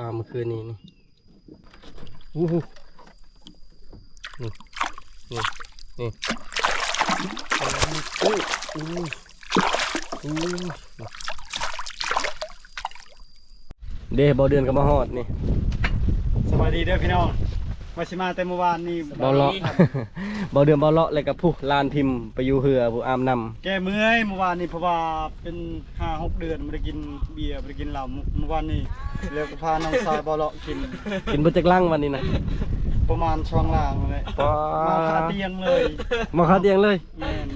ปลาเมื่อคืนนี้นี่อู้หูนี่นี่นี่อู้อู้อู้เด้บ่เดือนก็มาหอดนี่สวัสดีเด้อพี่น้อง มาชิมาแต่เมื่อวานนี่บอเลาะบอเดือนบอเลาะเลยกับผู้ลานพิมพ์ไปอยู่เหือผู้อามนแกเมื่อยเมื่อวานนี่เพราะว่าเป็นห้าหกเดือนไม่ได้กินเบียร์ไม่ได้กินเหล้าเมื่อวานนี่แล้วก็พาน้องชายบอเลาะกินำกินเบดจักลังวันนี้นะประมาณช่องล่างเลยว้ามาคาเตียงเลยมาคาเตียงเลยแม่น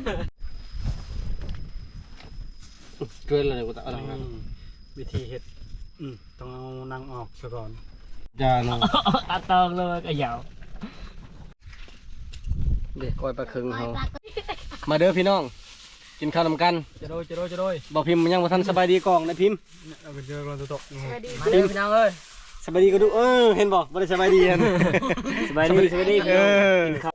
เกินเลยกูตะอะไรอืมวิธีเฮ็ดอืมต้องเอานางออกซะก่อน จ้าน้องตัดตองเลยก็ยาวเด็กก้อยปลาเคึงเฮามาเด้อพี่น้อง กินข้าวนำกันจะโดยจะโดยจะโดยบอกพิมพ์ยังบ่ทันสบายดีกล่องนะพิมพ์เนี่ยเอาไปเจอก่อนตัวตกมาเด้อพี่น้องเอ้ยสบายดีก็ดูเออเห็นบ่บ่ได้สบายดีกัน สบายดีสบายดีเออ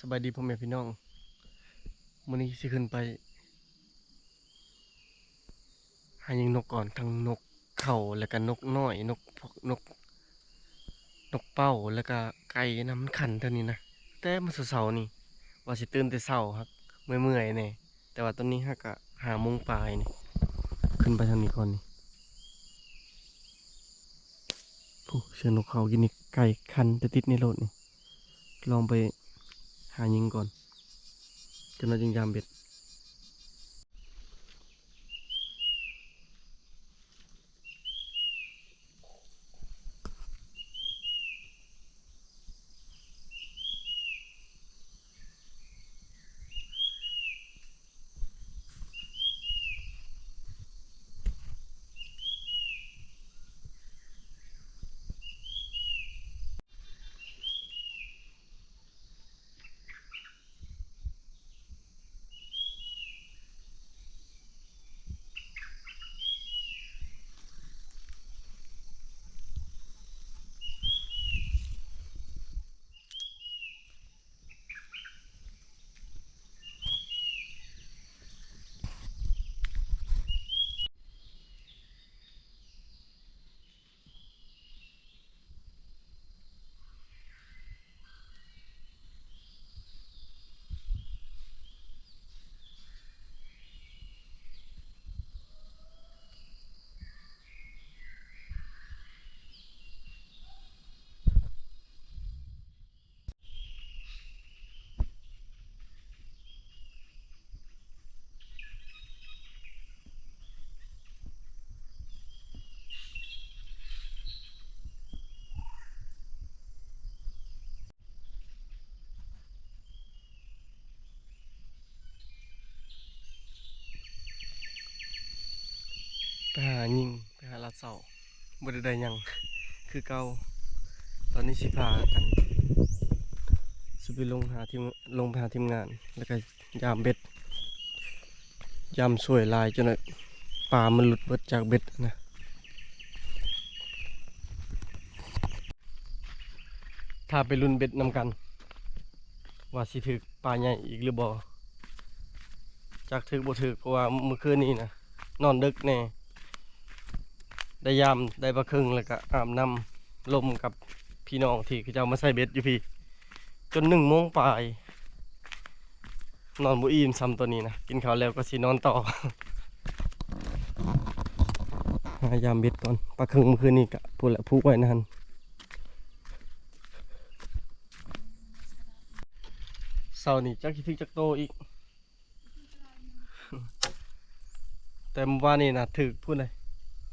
สบายดีพ่อแม่พี่น้องมื้อนี้สิขึ้นไป หายิงนกก่อนทั้งนกเขาแล้วก็นกน้อยนกพวกนก นกเป้าแล้วก็ไก่นะมันขันเท่านี้นะแต่มันเสาร์ๆนี่ว่าสิตื่นแต่เช้าครับเมื่อยๆเนี่ยแต่ว่าตอนนี้ฮักกะหาโมงปลายนี่ขึ้นไปทางนี้ก่อนนี่ผู้เชื่อนกเขากินนี่ไก่คันจะติดในรถนี่ลองไป หายิงก่อนจนเราจึงยามเบ็ด บ่ได้ได้หยังคือเก่าตอนนี้สิพากันสิไปลงหาทีมลงไปหาทีมงาน แล้วก็ยามเบ็ดยามสวยลายจนปลามันหลุดเบิดจากเบ็ดนะถ้าไปรุ่นเบ็ดนำกัน ว่าสิถึกปลาใหญ่อีกหรือบ่จากถึกบ่ถึกเพราะว่าเมื่อคืนนี้นะนอนดึกแน่ ได้ยามได้ปลาครึ่งแล้วก็อาบน้ำลมกับพี่น้องที่เขาเจ้ามาใส่เบ็ดอยู่พี่ จนหนึ่งโมงปลาย นอนบุอิ่มซ้ำตัวนี้นะ กินข้าวแล้วก็สินอนต่อหายามเบ็ดก่อนปลาครึงเมื่อคืนนี้กะพูดแหละพูดไว้นานเสาร์นี้จักคิดจักโตอีก แต่เมื่อวานนี้นะถึกพูดเลย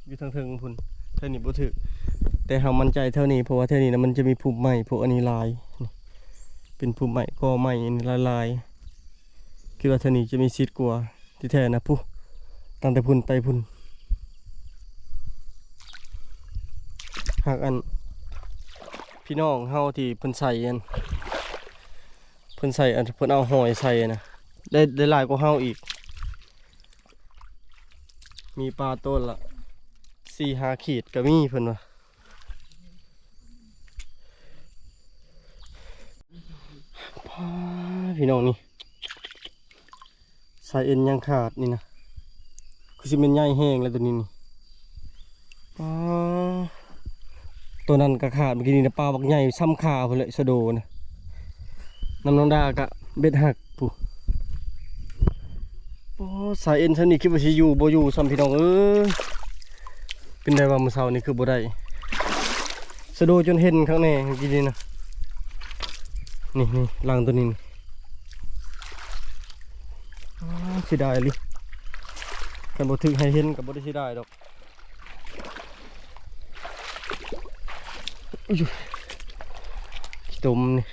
อยู่ทางเทิงพุ่นเท่านี้บ่ถึกแต่เฮามั่นใจเท่านี้เพราะว่าเท่านี้นะมันจะมีภูมิใหม่พวกอันนี้ลายเป็นภูมิใหม่กอใหม่อันนี้ลายลายคิดว่าเท่านี้จะมีซีดกว่าที่แท้นะผู้ตั้งแต่พุ่นไปพุ่นหากอันพี่น้องเฮาที่เพิ่นใส่อันเพิ่นใส่อันเพิ่นเอาหอยใส่นะได้ได้หลายกว่าเฮาอีก มีปลาต้นละ สี่หาขีดก็มีเพิ่นว่าพี่น้องนี่สายเอ็นยังขาดนี่นะคือสิเป็นใหญ่แห้งแล้วตัวนี้นี่อ๋อตัวนั้นก็ขาดเมื่อกี้นี่นะปลาบักใหญ่ซ้ำขาพุ่นเลยสะโดนะน้ำน้องดากะเบ็ดหักผู้โอ้สายเอ็นฉันนี่คิดว่าสิอยู่บ่อยู่ซ้ำพี่น้องเอ้ย เป็นได้ว่ามือเช้านี่คือบ่ได้สะโดจนเห็นข้างในเมื่อกี้นี่นะนี่นี่ลังตัวนี้นี่อ้าวเสีดายลิกันบ่ถึงให้เห็นกับบ่ได้สีดายดอกอุ้ยตมนี่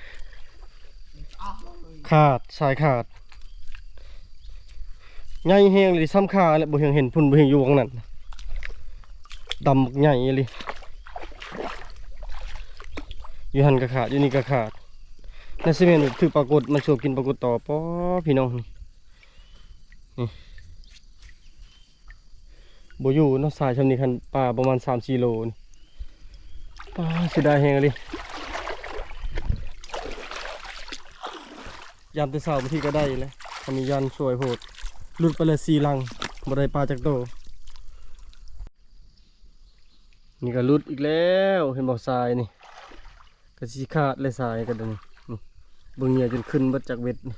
ขาดสายขาดใหญ่แฮงเลยซ้ำขาแหละบ่เห็นเห็นพุ่นบ่เห็นอยู่ข้างนั้น ดำบักใหญ่เลยอยู่หันก็ขาดอยู่นี่ก็ขาดนั่นสิเมนถือปรากฏมันชอบกินปรากฏต่อป้อพี่น้องนี่นี่บอยู่นาะสายชำนี้คันปลาประมาณ3 4โลนี่ปลาเสียดายแฮงเลยยามแต่เช้าบางทีก็ได้แล้วอันนี้ยันสวยโหดหลุดไปเลยสี่ลังบ่ได้ปลาจากโต นี่ก็หลุดอีกแล้วเห็นบอกทรายนี่ก็สิขาดเลยทรายกันเดี๋ยวนี้บิ่งเหงี่ยจนขึ้นบัดจากเบ็ดนี่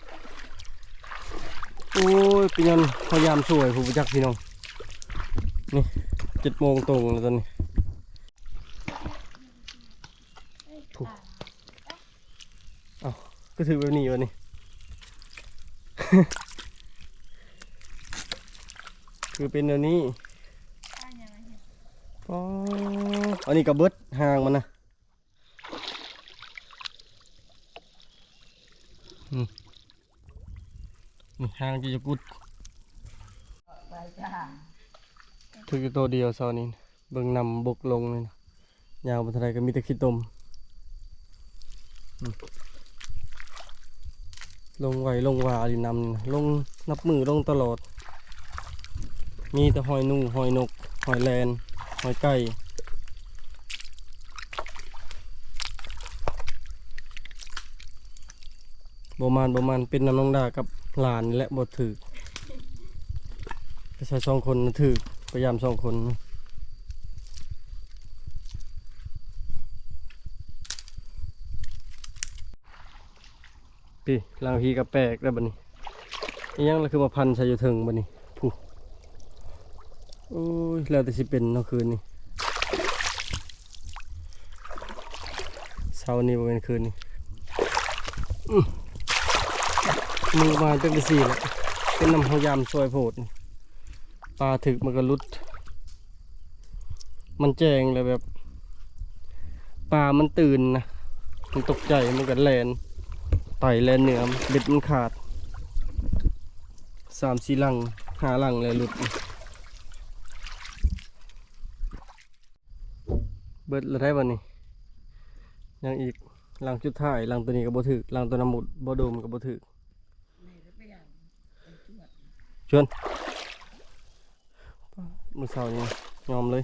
โอ้ยเป็นยันพยายามสวยผู้ประจักษ์พี่น้องนี่เจ็ดโมงตรงแล้วตอนนี้ถูกเอาก็ถือแบบนี้วะนี่คือเป็นอันนี้ อ๋ออันนี้กับเบิดหางมันนะนี่หางจะจะกุดถือตัวเดียวเสานี้เบิ่งนำบกลงเลยนะยาวบนทะเลก็มีแต่ขี้ตมลงไหวลงวาดีนำนี่นะลงนับมือลงตลอด มีแต่หอยนุ่งหอยนก หอยแลน หอยไก่บมานบมานเป็นน้ำน้องดากับหลานและบดถือไปใส่สองคนถือพยายามสองคนพี่ลางพีกับแปลกแล้วบัดนี้ยังเราคือมาพันใส่อยู่ถิงบัดนี้ผู้ โอ้ยแล้วแต่สิเป็นเนาะคืนนี้เช้านี้บ่เป็นคืนนี้มือมาจังไปสี่แหละเป็นน้ำพยายามซอยโพดปลาถึกมันก็ลุด มันแจงเลยแบบปลามันตื่นนะมันตกใจมันก็แลนไต่แลนเหนือมเบ็ดมันขาดสามสี่ลังห้าลังเลยหลุด เบิดแล้วได้บ่นี่ยังอีกลังจุดถ่ายลังตัวนี้กับ่ถือหลังตัวน้ำหมุดบ่โดมกับ่ถือชวนมือเสานี่ยอมเลย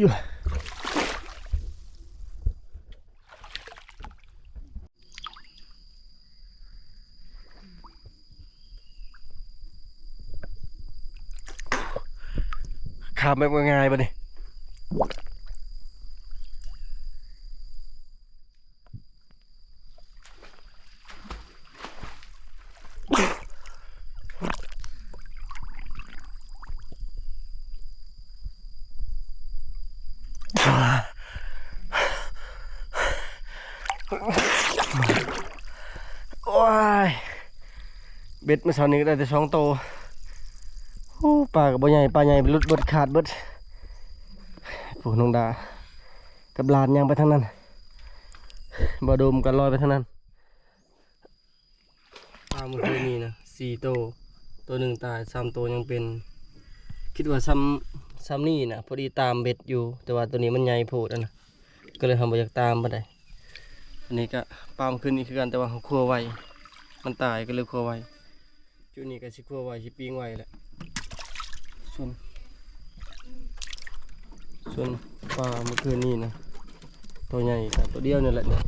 อยู่ ขาบแบบง่ายๆปะเนี่โอ้ยเบ็ดเมื่อเช้านี้ได้แต่สองโตว ปลากับบ่ใหญ่ปลาใหญ่ลุดบดขาดบดผู้นองดา กับลานยังไปทางนั้นบ่โดมกันลอยไปทางนั้นปลาเมื่อคืนนี้นะสี่โตวตัวหนึ่งตายสามตัวยังเป็น คิดว่าซ้ำซ้ำนี่นะพอดีตามเบ็ดอยู่ แต่ว่าตัวนี้มันใหญ่โพดนะก็เลยทำบ่อยากตามมาได้อันนี้ก็ปลาล์มขึ้นนี่คือกันแต่ว่าเขาคั่วไวมันตายก็เลยคั่วไวจุดนี้ก็สิคั่วไว้สิปิ้งไวแหละ ส่วนส่วนปลาเมื่อคืนนี้นะตัวใหญ่กับตัวเดียวนี่แหละนี่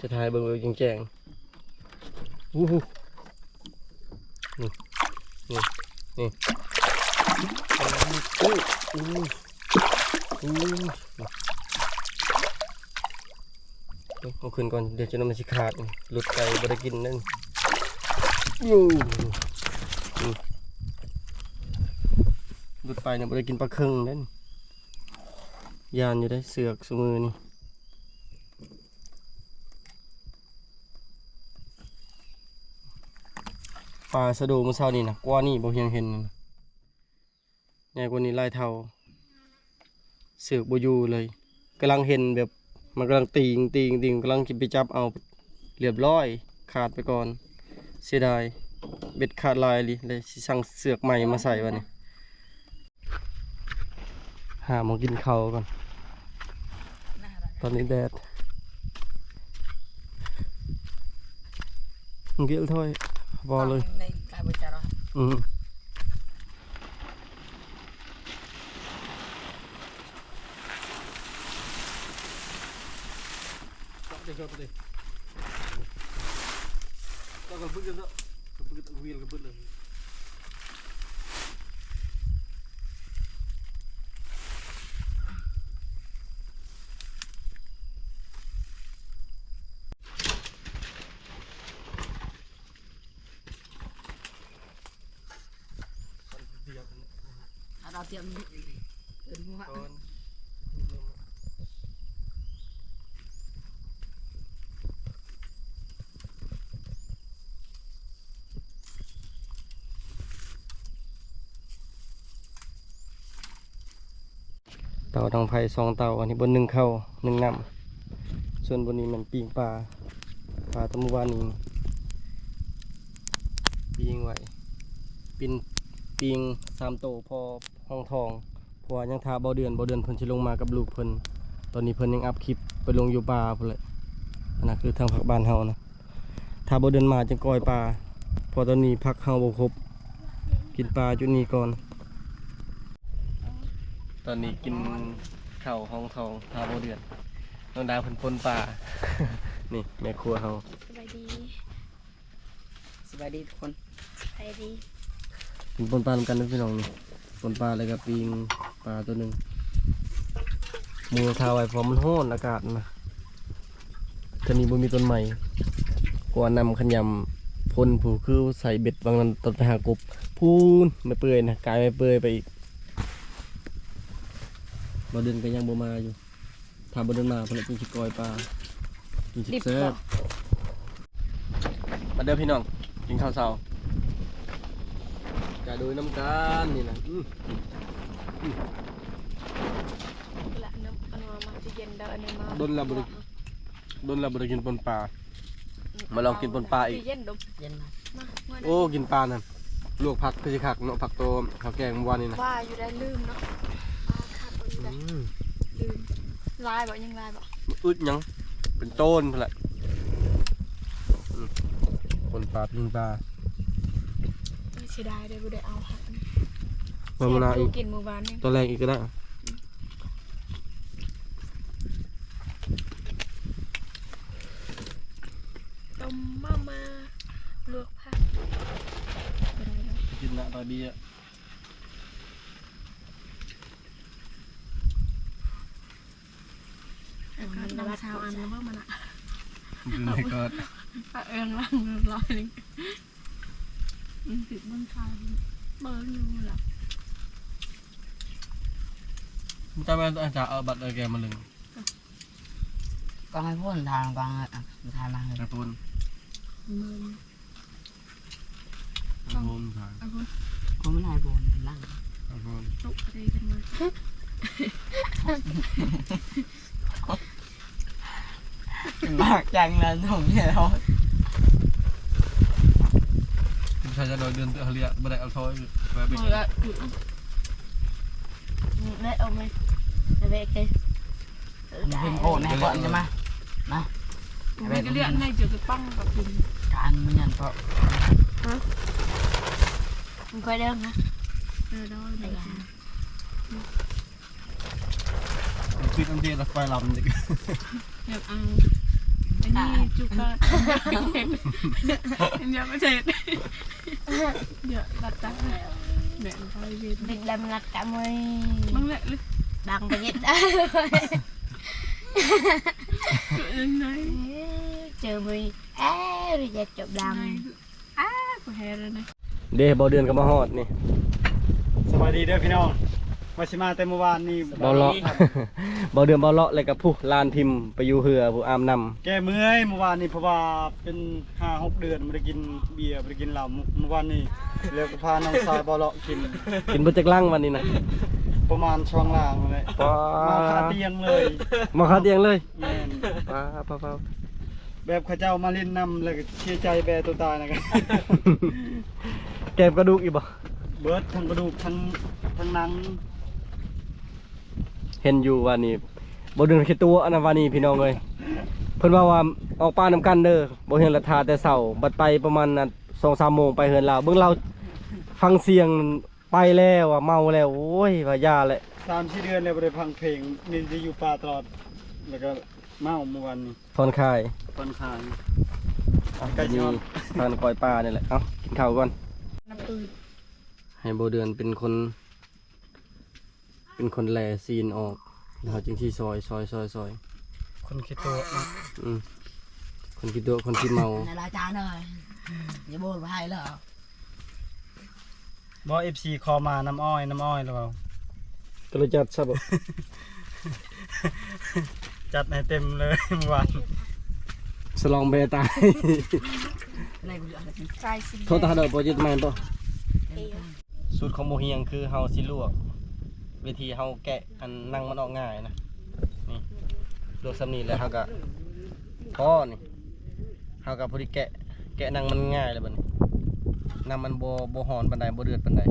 จะถ่ายเบิ่งเลยแจงวู้ฮู้นี่นี่นี่อู้อู้อู้เอาขึ้นก่อนเดี๋ยวจะนำมันสิขาดหลุดไปบ่ได้กินนั่นอยูุ่ดไปเนี่ยบ่ได้กินปลาเคึงนั่นยานอยู่ได้เสือกสมือนี่ปลาสะดูมือเช้านี่นะกว่านี่บ่เพียงเห็นนะใหญ่กว่านี้ลายเท่าเสือกบ่อยู่เลยกำลังเห็นแบบมันกำลังตีงตีงตีงกำลังจะไปจับเอาเรียบร้อยขาดไปก่อน เสียดายเบ็ดขาดลายเลยเลยสิสั่งเสือกใหม่มาใส่วันนี้ หาหมองกินข้าวก่อน ตอนนี้แดดมึงเกี่ยวถ้อยพอเลย ในกายบริจาคอืมเราเตรียม เดินหัวเต่าทางไผ่สองเต่าอันนี้บนหนึ่งเข้าหนึ่งนำส่วนบนนี้มันปีงปลาปลาตะมุวานี้ปีงไว้ปินปีงสามโตวพอ ห้องทองเพราะว่ายังทาเบาเดือนเบาเดือนเพิ่นสิลงมากับลูกเพิ่นตอนนี้เพิ่นยังอัพคลิปไปลงอยู่ป่าพุ่นเลยอันนั้นคือทางผักบ้านเฮานะถ้าเบาเดือนมาจะกอยปลาเพอตอนนี้พักเฮาบ่ครบ กินปลาจุดนี้ก่อน ตอนนี้กินข้าวห้องทองทาโบเดือนน้องดาวเพิ่นปนป่านี่แม่ครัวเฮาสบายดีสบายดีทุกคนสบายดี กินปนปลานำกันนะพี่น้องนี่ ปนปลาแล้วก็ปิงปลาตัวหนึ่งหมูทาไว้เพราะมันโห้นอากาศนะตอนนี้บ่มีต้นใหม่กว่านำขยำพ่นผูคือใส่เบ็ดบางนั้นตอนไปหากบพูนไม่เปื่อยนะกลายไม่เปื่อยไปอีกบ่เดินก็ยังบ่มาอยู่ถ้าบ่เดินมาเพิ่นจะสิกอยปลากินสิแซ่บมาเด้อพี่น้องกินข้าวเช้า จะดูน้ำกันนี่นะอื้อละน้ำอันมาจะเย็นเด้ออันนี้มาดนละบ่ได้โดนละบ่ได้กินปนปลา มาลองกินปนปลาอีก จะเย็นดมเย็นมามาเมื่อโอ้กินปลานั่นลวกผักคือสิคักเนาะผักโตข้าวแกงเมื่อวานนี่นะว่าอยู่ได้ลืมเนาะลาขาดเอาอยู่ได้อืมลืมลายบอกยังลายบอกอึดหยังเป็นต้นพุ่นละอืมปนปลาปิ้งปลา เสียดายเลยบ่ได้เอาค่ะมามะนาวอีกกินเมื่อวานนี่ตัวแรงอีกก็ได้ต้มมามาลวกผักบ่ได้แล้วกินนะตาเบียมันน้ำชาวอันแล้วว่ามันอะกินให้เกิดเอิงล่างร้อยนึง มันติดบนคายเบิ้งอยู่ล่ะมันจะมาอาจจะเอาบัตรเอาแกมาลึงก็ให้พ่นทางกลางอะทางมาเลยกระตุนมือกระตุนทางเอาคนก็ไม่ได้บนล่างกระตุนตกอะไรกันมามากจังเลยผมเนี่ยเรา ใช่จะโดยเดินเรียบ่ได้เอาท้อยไปบิด เออเละเอาไหมเละกัน มันเป็นโกนในก่อนใช่ไหม ไม่ได้เรียกในจุดปั้งกับคุณ การมันยันเพราะ มันค่อยเด้งนะเออได้ได้ ปี ปิดอันเดียวแล้วไฟลำดิ อยากเอาไอ้นี่จุกก็เดี๋ยวไม่เสร็จ เดี๋ยวรัดตัดเลยแบ่งไปเวียน Vịt làm ngặt cả mười มึงแหละเลย Bằng cái vịt เกิดยังไง Chờ mười Á rồi giờ chụp ไง đầm อ้ากูแฮเลยนะเด้บ่เดือนก็มาฮอดนี่ สวัสดีเด้อพี่น้อง ว่าสิมาแต่เมื่อวานนี่บ่เลาะบ่เดือนบ่เลาะเลยกับผู้ลานพิมพ์ไปอยู่เหือผู้อามนำแกเมื่อยเมื่อวานนี่เพราะว่าเป็นห้าหกเดือนไม่ได้กินเบียร์ไม่ได้กินเหล้าเมื่อวานนี่แล้วก็พาน้องชายบ่เลาะกิน กินบ่จักลังวันนี้นะประมาณช่องล่างนั่นแหละว้ามาคาเตียงเลยมาคาเตียงเลยแม่นป้าป้าป้าแบบเขาเจ้ามาเล่นนำแล้วก็เชียร์ใจแบตัวตายนะครับเก็บกระดูกอีกบ่เบิร์ดทั้งกระดูกทั้งทั้งหนัง เห็นอยู่ว่านี่บ่เดือนแค่ตัวอันนั้นว่านี่พี่น้องเอ้ยเพิ่นว่าว่าออกป้านํกันเด้อบ่เห็นราทาแต่เช้าบัดไปประมาณน่ะ2-3โมงไปเฮือนเราเบิ่งเราฟังเสียงไปแล้วอะเมาแล้วโอ้ยว่ายาแหละสามสี่เดือนแล้วบ่ได้ฟังเพลงนี่จะอยู่ป่าตลอดแล้วก็เมาเมื่อวานนี้ผ่อนคลายค่อนข้างอะใกล้สิมีฮอดทานกอยปลานี่แหละเอ้ากินข้าวก่อน Nó tươi ให้โบเดือนเป็นคน เป็นคนแลซีนออกแล้วเขาจึงที่ซอยซอยซอยซอยคนคิดตัวนะอืมคนกินตัวคนที่เมา Này là chán rồi Giờ buồn phải hay là บ่ FC คอมาน้ำอ้อยน้ำอ้อยหรือเปล่าก็เลยจัดซะบ่จัดให้เต็มเลยเมื่อวานสลองเบตาย Cái này cũng được ใจสิโทษตาเด้อโปรเจกต์แมนป่ะสูตรของโมเฮียงคือเฮาสิลวกเวิธีเขาแกะอันนั่งมันออกง่ายนะนี่ลวกสำนีแล้วเขาก็พอนี่เขาก็พอดีแกะ แกะนั่งมันง่ายเลยบัดนี้นำมันโบโบหอนปานไดบ่เดือดปานได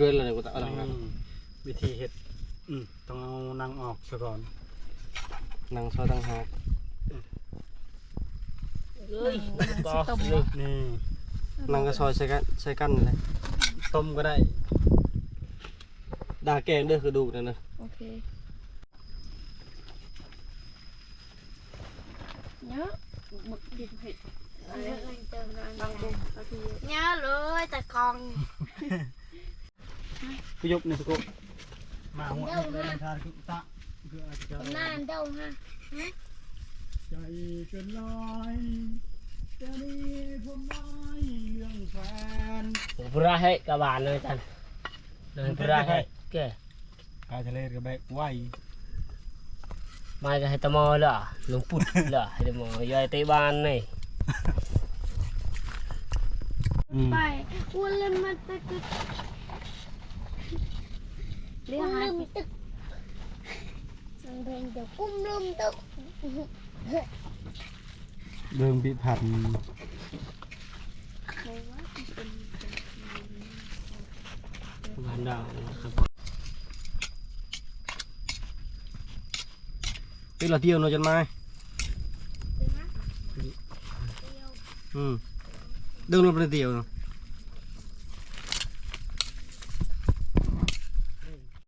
เกลือเลยกูตะเอาละครับอืมวิธีเฮ็ดอืมต้องเอานางออกซะก่อนนั่งซอยตั้งหาก Tôm นี่นั่งก็ซอยใส่กันใส่กันนี่แหละต้มก็ได้ดาแกงเด้อคือดูกนั่นนะโอเคเนาะหมึกดิบเผ็ดบางบุกบางที Nhớ lưới ta con กู ยกนี่สกุมาหัวนี่ได้ทานคือตะคืออาจจะ Nam đâu ha ใจเกินร้อยจะมีผมได้เรื่องแฟน pura hết các bạn ơi tan rồi pura hết kìa กายทะเลกับแบกไหว mai cái hai tamo là lùng put là hai tamo giờ tây ban này อืมไปอ้วนเลยมันตึก เรียกหาตึกมันเป็นเดี๋ยวกุ้มลืมตึกเริ่มพิผัน ban đầu พี่เราเที่ยวเนาะจนมาอืมเดินรถไปเที่ยวเนาะจ้าเนาะ ăn to luôn cái dạo anh không có thể tê đạp là เปื่อน wow เย็ดเย็ดจนเลย thật qua này ui, tù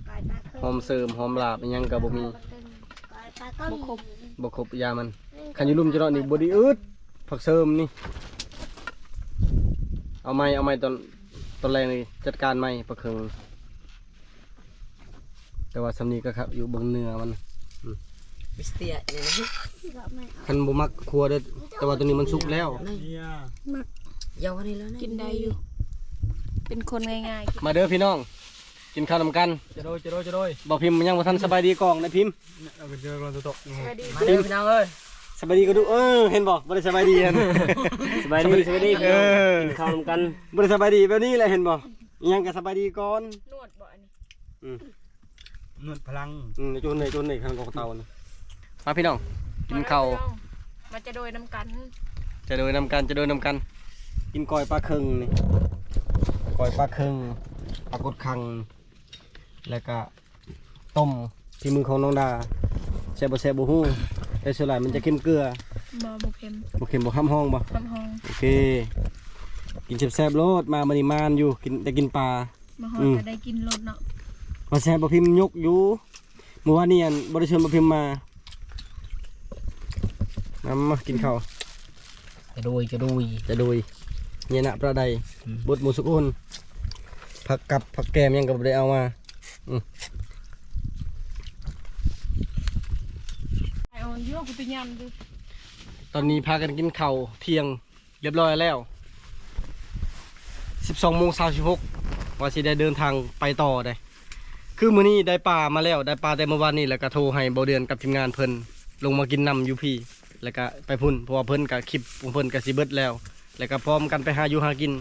หอมเสริมหอมลาบอิหยังกับบ่มีปล่อยปลาตึงบ่ครบยามันคันอยู่ลุ่มจะเนาะนี่บ่ไดีอึดผักเสริมนี่ เอาไม้เอาไม้ตอนตอนแรกนี่จัดการไม้ปลาเคึงแต่ว่าสำนีก็ครับ อยู่เบิ่งเนื้อมันอืมมิสเตียเนี่ยนะคันบ่มักครัวเด้อแต่ว่าตัวนี้มันสุกแล้วเนี่ยยาวนี่แล้วนะกินได้อยู่ เป็นคนง่ายๆกินมาเด้อพี่น้อง กินข้าวนำกันจะโดยจะโดยจะโดยบอกพิมพ์ยังบ่ทันสบายดีกองนะพิมพ์เนี่ยเราไปเจอกันตัวโตะมาเด้อพี่น้องเอ้ยสบายดีก็ดูเออเห็นบ่บ่ได้สบายดีหั่นสบายดีสบายดีเออกินข้าวนำกันบ่ได้สบายดีแบบนี้แหละเห็นบ่อิหยังก็สบายดีก่อนนวดบ่อันนี้อืมนวดพลังอืมในโจนในโจนในข้างกองเตานะมาพี่น้องกินข้าวมันจะโดยน้ำกัน จะโดยนำกันจะโดยนำกัน กินก้อยปลาเคึงนี่ก้อยปลาเคึงปลากดคัง แล้วก็ต้มที่มือของน้องดาแซ่บบ่แซ่บบ่ฮู้แต่ส่วนใหญ่มันจะเค็มเกลือบ่บ่เค็มบ่เค็มบ่ห้ำห้องบ่น้ำหองโอเค กินแซ่บๆโลดมามื้อนี้มานอยู่กินได้กินปลามาหออืมจะได้กินรสเนาะบ่แซ่บบ่พิมพ์ยกอยู่เมื่อวานนี้อันบ่ได้ชวนบ่พิมพ์มามามากินข้าวจะดุยจะดุยจะโดยเนี่ยนะประใดอืมบดหมูสุกุนผักกับผักแกมยังกับได้เอามา ตอนนี้พากันกินข้าวเที่ยงเรียบร้อยแล้ว 12โมง36ว่าสิได้เดินทางไปต่อได้ คือมื้อนี้ได้ปลามาแล้ว ได้ปลาแต่เมื่อวานนี้แล้วก็โทรให้เบาเดือนกับทีมงานเพิ่นลงมากินน้ำอยู่พี่ แล้วก็ไปพุ่นเพราะว่าเพิ่นกับคลิปของเพิ่นก็สิเบิดแล้ว แล้วก็พร้อมกันไปหาอยู่หากิน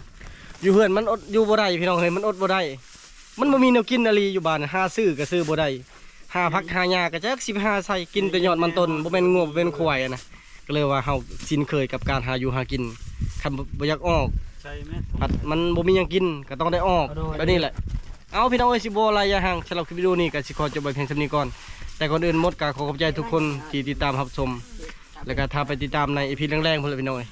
อยู่เฮือนมันอดอยู่บ่ได้พี่น้องเฮ้ยมันอดบ่ได้ มันบ่มีแนวกินอะไรอยู่บ้านหาซื้อก็ซื้อบ่ได้หาผักหาหญ้าก็จักสิไปหาใส่กินแต่ยอดมันต้นบ่แม่นงัวบ่แม่นควายอะนะก็เลยว่าเฮาชินเคยกับการหาอยู่หากินคันบ่อยากออกใช่ไหมผัดมันบ่มีหยังกินก็ต้องได้ออกแบบนี้แหละเอาพี่น้องเอ้ยสิบ่อะไรอย่าห่างสำหรับคลิปวิดีโอนี้ก็สิขอจบไว้เพียงเท่านี้ก่อนแต่ก่อนอื่นหมดก็ขอขอบใจทุกคนที่ติดตามรับชมแล้วก็ถ้าไปติดตามในอีพีแรงๆพุ่นละพี่น้องเอ้ย